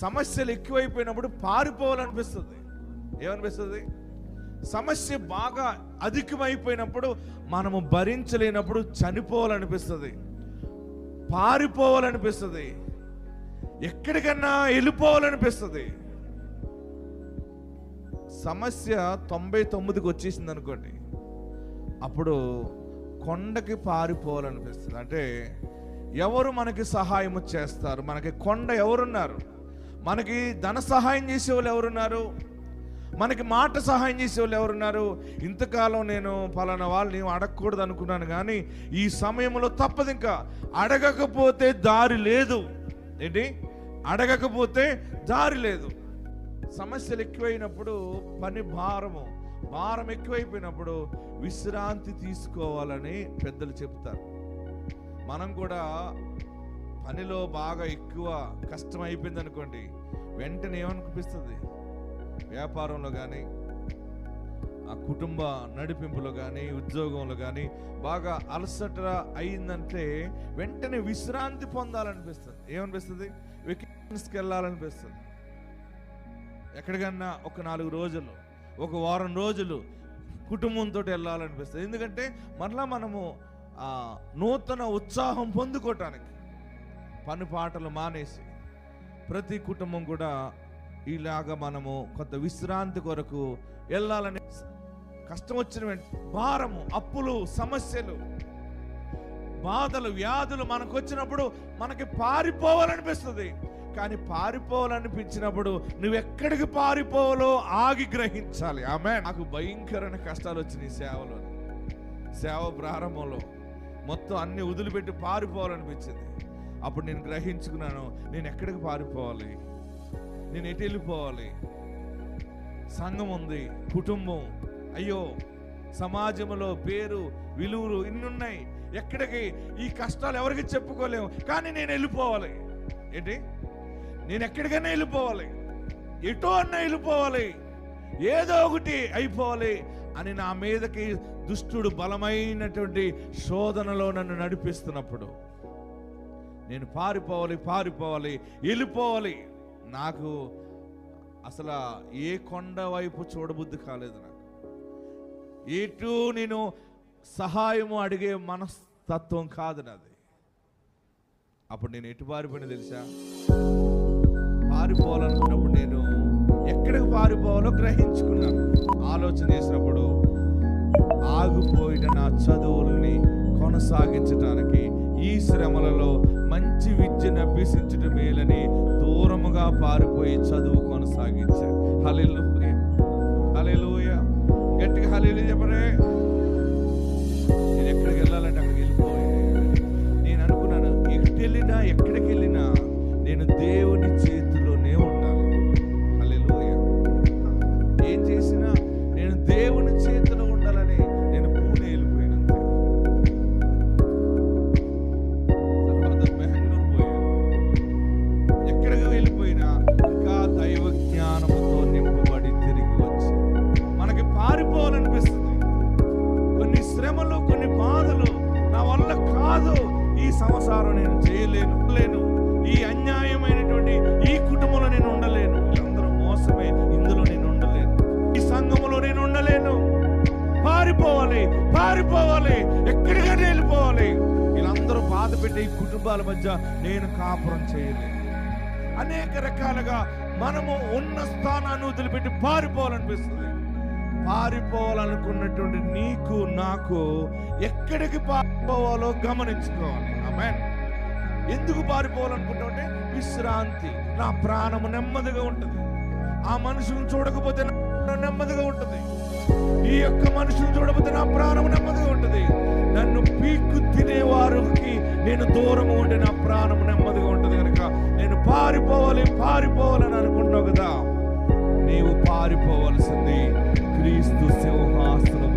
సమస్యలు ఎక్కువైపోయినప్పుడు పారిపోవాలనిపిస్తుంది. ఏమనిపిస్తుంది? సమస్య బాగా అధికమైపోయినప్పుడు మనము భరించలేనప్పుడు చనిపోవాలనిపిస్తుంది. పారిపోవాలనిపిస్తుంది. ఎక్కడికన్నా వెళ్ళిపోవాలనిపిస్తుంది. సమస్య తొంభై తొమ్మిదికి వచ్చేసింది అనుకోండి. అప్పుడు కొండకి పారిపోవాలనిపిస్తుంది. అంటే ఎవరు మనకి సహాయం చేస్తారు? మనకి కొండ ఎవరున్నారు? మనకి ధన సహాయం చేసే వాళ్ళు ఎవరున్నారు? మనకి మాట సహాయం చేసే వాళ్ళు ఎవరున్నారు? ఇంతకాలం నేను పలానా వాళ్ళని అడగకూడదు అనుకున్నాను కానీ ఈ సమయంలో తప్పదు ఇంకా. అడగకపోతే దారి లేదు. ఏంటి? అడగకపోతే దారి లేదు. సమస్యలు ఎక్కువైనప్పుడు పని భారము. భారం ఎక్కువైపోయినప్పుడు విశ్రాంతి తీసుకోవాలని పెద్దలు చెప్తారు. మనం కూడా పనిలో బాగా ఎక్కువ కష్టం అయిపోయింది అనుకోండి వెంటనే ఏమనిపిస్తుంది? వ్యాపారంలో కానీ ఆ కుటుంబ నడిపింపులో కానీ ఉద్యోగంలో కానీ బాగా అలసట అయిందంటే వెంటనే విశ్రాంతి పొందాలనిపిస్తుంది. ఏమనిపిస్తుంది? వెకేషన్స్కి వెళ్ళాలనిపిస్తుంది ఎక్కడికన్నా ఒక నాలుగు రోజులు ఒక వారం రోజులు కుటుంబంతో వెళ్ళాలనిపిస్తుంది. ఎందుకంటే మరలా మనము ఆ నూతన ఉత్సాహం పొందుకోవటానికి పని పాటలు మానేసి ప్రతి కుటుంబం కూడా ఇలాగ మనము కొంత విశ్రాంతి కొరకు వెళ్ళాలని కష్టం వచ్చిన భారము అప్పులు సమస్యలు బాధలు వ్యాధులు మనకు వచ్చినప్పుడు మనకి పారిపోవాలనిపిస్తుంది. కానీ పారిపోవాలనిపించినప్పుడు నువ్వు ఎక్కడికి పారిపోవాలో ఆగి గ్రహించాలి. ఆమె నాకు భయంకరమైన కష్టాలు వచ్చినాయి సేవలో. సేవ ప్రారంభంలో మొత్తం అన్ని వదిలిపెట్టి పారిపోవాలనిపించింది. అప్పుడు నేను గ్రహించుకున్నాను నేను ఎక్కడికి పారిపోవాలి? నేను ఎటు వెళ్ళిపోవాలి? సంఘం ఉంది కుటుంబం. అయ్యో సమాజంలో పేరు విలువలు ఇన్నున్నాయి. ఎక్కడికి? ఈ కష్టాలు ఎవరికి చెప్పుకోలేము. కానీ నేను వెళ్ళిపోవాలి. ఏంటి? నేను ఎక్కడికైనా వెళ్ళిపోవాలి. ఎటో అన్నా వెళ్ళిపోవాలి. ఏదో ఒకటి అయిపోవాలి అని నా మీదకి దుష్టుడు బలమైనటువంటి శోధనలో నన్ను నడిపిస్తున్నప్పుడు. నేను పారిపోవాలి పారిపోవాలి వెళ్ళిపోవాలి. నాకు అసలు ఏ కొండ వైపు చూడబుద్ధి కాలేదు నాకు. ఎటు నేను సహాయము అడిగే మనస్తత్వం కాదు నాది. అప్పుడు నేను ఎటు పారిపోయినా తెలుసా? పారిపోవాలనుకున్నప్పుడు నేను ఎక్కడికి పారిపోవాలో గ్రహించుకున్నాను. ఆలోచన చేసినప్పుడు ఆగిపోయిన నా చదువుల్ని కొనసాగించడానికి ఈ శ్రమలలో మంచి విద్యను అభ్యసించడం మేలని దూరముగా పారిపోయి చదువు కొనసాగించారు. హల్లెలూయా. ఈ సంసారం నేను చేయలేను లేను ఈ అన్యాయమైనటువంటి ఈ కుటుంబంలో నేను ఉండలేను. వీళ్ళందరూ మోసమే ఇందులో నేను ఉండలేను. ఈ సంఘములో నేను ఉండలేను. పారిపోవాలి పారిపోవాలి ఎక్కడికైనా వెళ్ళిపోవాలి. వీళ్ళందరూ బాధ పెట్టే ఈ కుటుంబాల మధ్య నేను కాపురం చేయలేను. అనేక రకాలుగా మనము ఉన్న స్థానాన్ని వదిలిపెట్టి పారిపోవాలనిపిస్తుంది. పారిపోవాలనుకున్నటువంటి నీకు నాకు ఎక్కడికి పారిపోవాలో గమనించుకోవాలి. ఆమె ఎందుకు పారిపోవాలనుకుంటామంటే విశ్రాంతి. నా ప్రాణము నెమ్మదిగా ఉంటుంది. ఆ మనుషులను చూడకపోతే నా నెమ్మదిగా ఉంటుంది. ఈ యొక్క మనుషులు చూడకపోతే నా ప్రాణం నెమ్మదిగా ఉంటుంది. నన్ను పీక్కు తినేవారికి నేను దూరంగా ఉంటే నా ప్రాణం నెమ్మదిగా ఉంటుంది కనుక నేను పారిపోవాలి పారిపోవాలని అనుకుంటున్నావు కదా? నీవు పారిపోవలసింది. Cristo, seu rosto